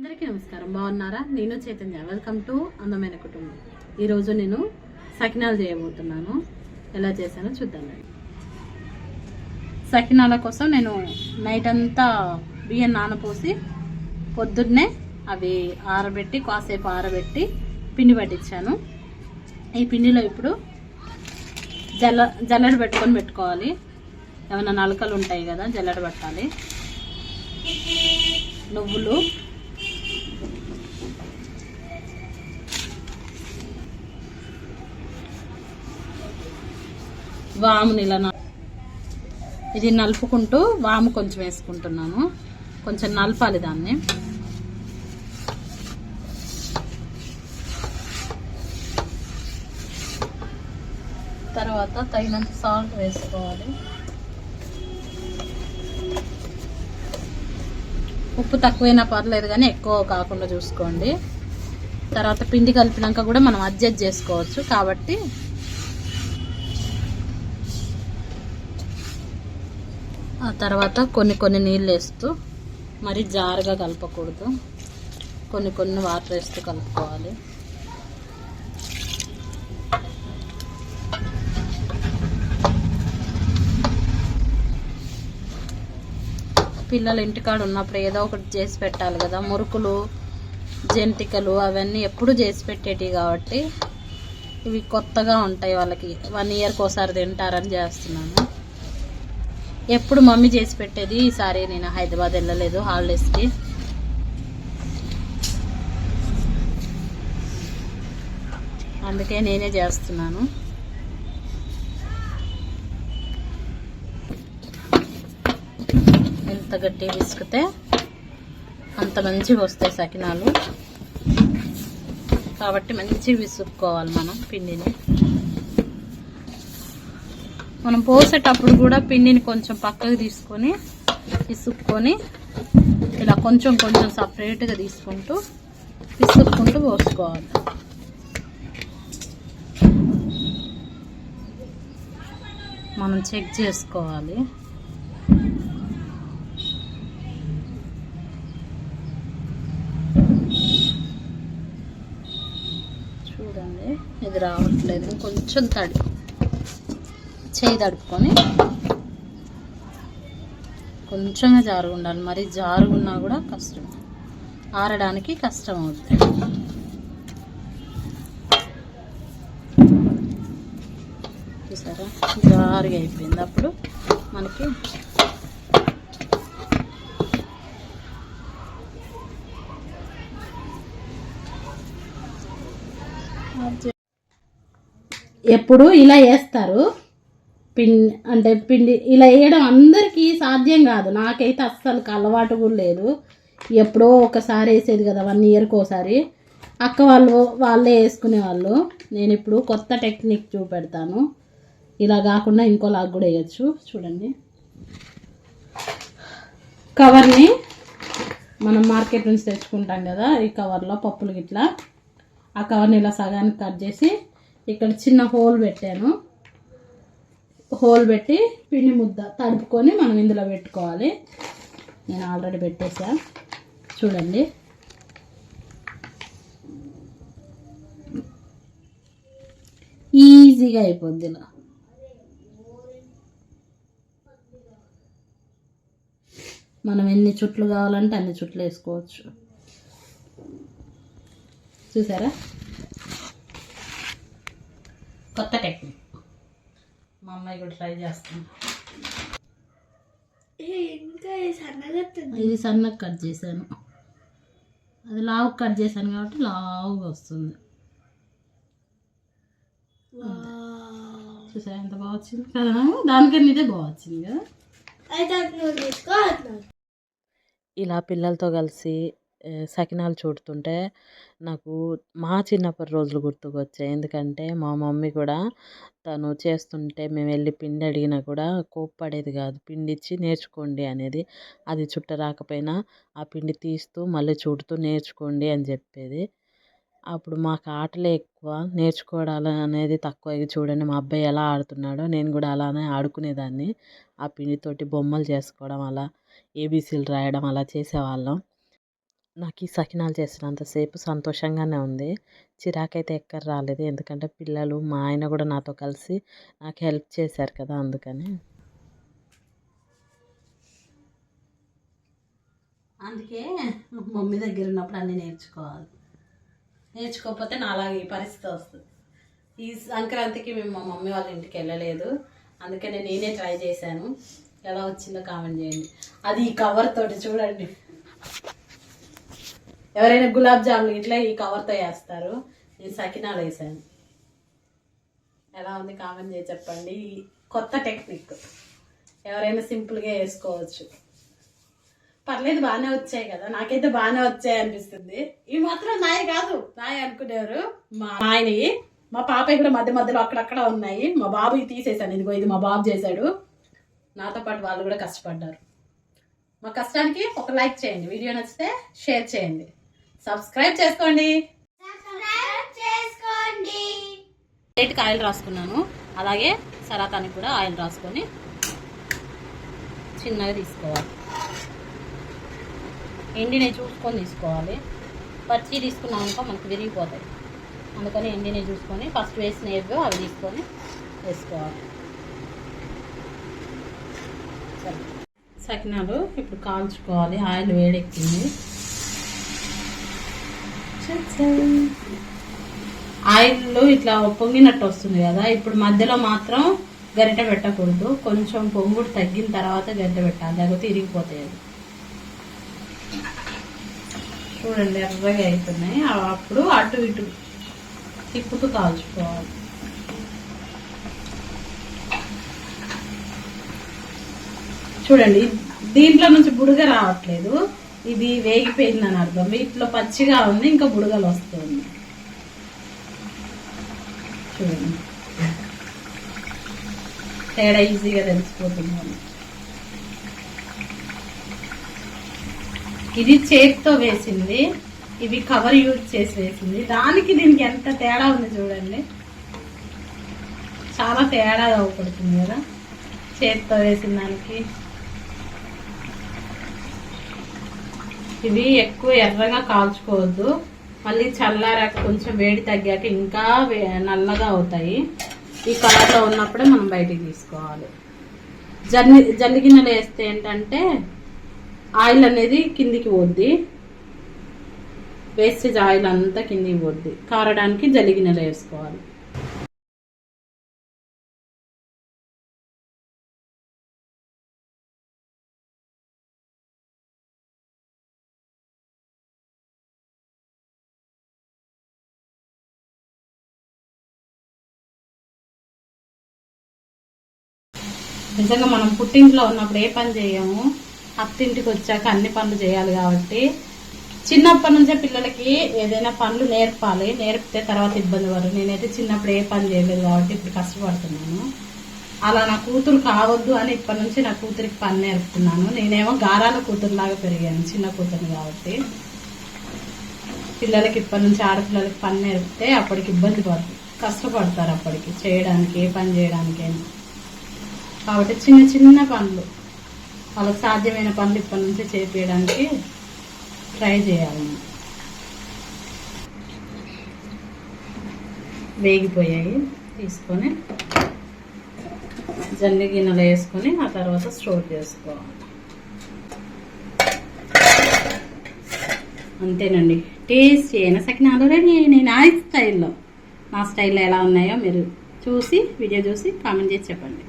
అందరికీ నమస్కారం. బాగున్నారా? నేను చైతన్య. వెల్కమ్ టు అందమైన కుటుంబం. ఈరోజు నేను సకినాలు చేయబోతున్నాను. ఎలా చేశానో చూద్దాం. సకినాల కోసం నేను నైట్ అంతా బియ్యం నానపోసి పొద్దున్నే అవి ఆరబెట్టి కాసేపు ఆరబెట్టి పిండి పట్టించాను. ఈ పిండిలో ఇప్పుడు జల్ల జల్లెడ పెట్టుకొని పెట్టుకోవాలి. ఏమైనా నలకలు ఉంటాయి కదా జల్లెడ పెట్టాలి. నువ్వులు వాముని ఇలా ఇది నలుపుకుంటూ వాము కొంచెం వేసుకుంటున్నాను. కొంచెం నలపాలి దాన్ని. తర్వాత తగినంత సాల్ట్ వేసుకోవాలి. ఉప్పు తక్కువైనా పర్లేదు కానీ ఎక్కువ కాకుండా చూసుకోండి. తర్వాత పిండి కలిపినాక కూడా మనం అడ్జస్ట్ చేసుకోవచ్చు కాబట్టి ఆ తర్వాత కొన్ని కొన్ని నీళ్ళు వేస్తూ మరి జారుగా కలపకూడదు. కొన్ని కొన్ని వాటర్ వేస్తూ కలుపుకోవాలి. పిల్లలు ఇంటికాడ ఉన్నప్పుడు ఏదో ఒకటి చేసి పెట్టాలి కదా. మురుకులు జంతికలు అవన్నీ ఎప్పుడు చేసి పెట్టేటివి కాబట్టి ఇవి కొత్తగా ఉంటాయి వాళ్ళకి. వన్ ఇయర్కి ఒకసారి తింటారని చేస్తున్నాను. ఎప్పుడు మమ్మీ చేసి పెట్టేది ఈసారి నేను హైదరాబాద్ వెళ్ళలేదు హాలిడేస్కి. అందుకే నేనే చేస్తున్నాను. ఎంత గట్టిగా విసుకుతే అంత మంచిగా వస్తాయి సకినాలు. కాబట్టి మంచిగా విసుక్కోవాలి మనం పిండిని. మనం పోసేటప్పుడు కూడా పిండిని కొంచెం పక్కకు తీసుకొని ఇసుక్కొని ఇలా కొంచెం కొంచెం సపరేట్గా తీసుకుంటూ పిసుక్కుంటూ పోసుకోవాలి. మనం చెక్ చేసుకోవాలి. చూడండి ఇది రావట్లేదు. కొంచెం తడి. చేయి తడుపుకొని కొంచెంగా జారుగా ఉండాలి మరి జారుగా ఉన్నా కూడా కష్టం. ఆరడానికి కష్టం అవుతుంది. చూసారా? జారుగా అయిపోయింది. అప్పుడు మనకి ఎప్పుడు ఇలా వేస్తారు. పిండి అంటే పిండి ఇలా వేయడం అందరికీ సాధ్యం కాదు. నాకైతే అస్సలు అలవాటు కూడా లేదు. ఎప్పుడో ఒకసారి వేసేది కదా వన్ ఇయర్కి ఒకసారి. అక్క వాళ్ళు వాళ్ళే వేసుకునేవాళ్ళు నేను ఇప్పుడు కొత్త టెక్నిక్ చూపెడతాను. ఇలా కాకుండా ఇంకోలాగా కూడా వేయచ్చు. చూడండి. కవర్ని మనం మార్కెట్ నుంచి తెచ్చుకుంటాం కదా ఈ కవర్లో పప్పులు గిట్లా. ఆ కవర్ని ఇలా సగానికి కట్ చేసి ఇక్కడ చిన్న హోల్ పెట్టాను. హోల్ పెట్టి పిండి ముద్ద తడుపుకొని మనం ఇందులో పెట్టుకోవాలి. నేను ఆల్రెడీ పెట్టేసా. చూడండి. ఈజీగా అయిపోద్ది ఇలా. మనం ఎన్ని చుట్లు కావాలంటే అన్ని చుట్లు వేసుకోవచ్చు. చూసారా? కొత్త టెక్నిక్. మా అమ్మాయి కూడా ట్రై చేస్తుంది. ఇంకా ఇది సన్నగా కట్ చేశాను. అది లావు కట్ చేశాను కాబట్టి లావుగా వస్తుంది. చూసారా ఎంత బాగా వచ్చింది? కదా? దానికన్నా ఇదే బాగా వచ్చింది కదా. ఇలా పిల్లలతో కలిసి సకినాలు చూడుతుంటే నాకు మా చిన్నప్పటి రోజులు గుర్తుకొచ్చాయి. ఎందుకంటే మా మమ్మీ కూడా తను చేస్తుంటే మేము వెళ్ళి పిండి అడిగినా కూడా కోప్పడేది కాదు. పిండి ఇచ్చి నేర్చుకోండి అనేది. అది చుట్ట రాకపోయినా ఆ పిండి తీస్తూ మళ్ళీ చుడుతూ నేర్చుకోండి అని చెప్పేది. అప్పుడు మాకు ఆటలే ఎక్కువ. నేర్చుకోవడం అనేది తక్కువ చూడండి మా అబ్బాయి ఎలా ఆడుతున్నాడో నేను కూడా అలానే ఆడుకునేదాన్ని. ఆ పిండితోటి బొమ్మలు చేసుకోవడం అలా ఏబీసీలు రాయడం అలా చేసేవాళ్ళం. నాకు ఈ సకినాలు చేసినంతసేపు సంతోషంగానే ఉంది. చిరాకైతే ఎక్కడ రాలేదు. ఎందుకంటే పిల్లలు మా ఆయన కూడా నాతో కలిసి నాకు హెల్ప్ చేశారు కదా అందుకని. అందుకే మమ్మీ దగ్గర ఉన్నప్పుడు అన్నీ నేర్చుకోవాలి. నేర్చుకోకపోతే నా అలాగే ఈ పరిస్థితి వస్తుంది. ఈ సంక్రాంతికి మేము మా మమ్మీ వాళ్ళ ఇంటికి వెళ్ళలేదు. అందుకనే నేనే ట్రై చేశాను. ఎలా వచ్చిందో కామెంట్ చేయండి. అది ఈ కవర్ తోటి చూడండి. ఎవరైనా గులాబ్ జాములు ఇట్లా ఈ కవర్తో వేస్తారు. నేను సకినాలు వేసాను. ఎలా ఉంది కామెంట్ చేసి చెప్పండి. కొత్త టెక్నిక్. ఎవరైనా సింపుల్గా వేసుకోవచ్చు. పర్లేదు బాగానే వచ్చాయి కదా. నాకైతే బాగానే వచ్చాయి అనిపిస్తుంది. ఇవి మాత్రం నాయ కాదు. నాయ అనుకునేవారు. మా ఆయనవి మా పాప కూడా మధ్య మధ్యలో అక్కడక్కడ ఉన్నాయి. మా బాబుకి తీసేసాను ఇదిగో ఇది మా బాబు చేశాడు. నాతో పాటు వాళ్ళు కూడా కష్టపడ్డారు. మా కష్టానికి ఒక లైక్ చేయండి. వీడియో నచ్చితే షేర్ చేయండి. సబ్స్క్రైబ్ చేసుకోండి. ప్లేట్కి ఆయిల్ రాసుకున్నాను. అలాగే సరాతానికి కూడా ఆయిల్ రాసుకొని చిన్నగా తీసుకోవాలి. ఎండినే చూసుకొని తీసుకోవాలి. పచ్చి తీసుకున్నాం అనుకో మనకు విరిగిపోతాయి. అందుకని ఎండినే చూసుకొని ఫస్ట్ వేసిన ఏవో అవి తీసుకొని వేసుకోవాలి. సరే. సకినాలు ఇప్పుడు కాల్చుకోవాలి. ఆయిల్ వేడెక్కింది. ఆయిల్లో ఇట్లా పొంగినట్టు వస్తుంది కదా ఇప్పుడు మధ్యలో మాత్రం గరిటె పెట్టకూడదు. కొంచెం పొంగుడు తగ్గిన తర్వాత గరిటె పెట్టాలి లేకపోతే ఇరిగిపోతాయి అది చూడండి ఎర్రగా అవుతున్నాయి అప్పుడు అటు ఇటు తిప్పుతూ కాల్చుకోవాలి. చూడండి దీంట్లో నుంచి బుడగ రావట్లేదు. ఇది వేగిపోయిందని అర్థం. వీటిలో పచ్చిగా ఉంది ఇంకా బుడగలు వస్తుంది. చూడండి. తేడా ఈజీగా తెలిసిపోతుంది ఇది చేతితో వేసింది ఇవి కవర్ యూజ్ చేసి వేసింది. దానికి దీనికి ఎంత తేడా ఉంది చూడండి. చాలా తేడా అవుపడుతుంది కదా. చేతితో వేసిన దానికి. ఇవి ఎక్కువ ఎర్రగా కాల్చుకోవద్దు. మళ్ళీ చల్లారాక కొంచెం వేడి తగ్గాక ఇంకా వే- నల్లగా అవుతాయి. ఈ కలర్లో ఉన్నప్పుడే మనం బయటికి తీసుకోవాలి. జల్లి జల్లి గిన్నెలు వేస్తే ఏంటంటే ఆయిల్ అనేది కిందికి పోద్ది. వేస్టేజ్ ఆయిల్ అంతా కిందికి పోద్ది. కారడానికి జల్లి గిన్నెలు వేసుకోవాలి. నిజంగా మనం పుట్టింట్లో ఉన్నప్పుడు ఏ పని చేయము? అత్తింటికి వచ్చాక అన్ని పనులు చేయాలి కాబట్టి చిన్నప్పటి నుంచే పిల్లలకి ఏదైనా పనులు నేర్పాలి. నేర్పితే తర్వాత ఇబ్బంది పడరు. నేనైతే చిన్నప్పుడు ఏ పని చేయలేదు కాబట్టి ఇప్పుడు కష్టపడుతున్నాను. అలా నా కూతురు కావద్దు అని ఇప్పటి నుంచి నా కూతురికి పని నేర్పుతున్నాను. నేనేమో గారాల కూతురులాగా పెరిగాను చిన్న కూతురు కాబట్టి. పిల్లలకి ఇప్పటి నుంచి ఆడపిల్లలకి పని నేర్పితే అప్పటికి ఇబ్బంది పడుతుంది కష్టపడతారు అప్పటికి. చేయడానికి ఏ పని చేయడానికి కాబట్టి చిన్న చిన్న పనులు. వాళ్ళకి సాధ్యమైన పనులు ఇప్పటి నుంచి చేపించడానికి ట్రై చేయాలి. వేగిపోయాయి. తీసుకొని జల్లి గిన్నెలో వేసుకొని ఆ తర్వాత స్టోర్ చేసుకోవాలి. అంతేనండి. టేస్ట్ అయిన సకినాలు రెడీ అయినాయి నా స్టైల్లో నా స్టైల్లో ఎలా ఉన్నాయో మీరు చూసి వీడియో చూసి కామెంట్ చేసి చెప్పండి.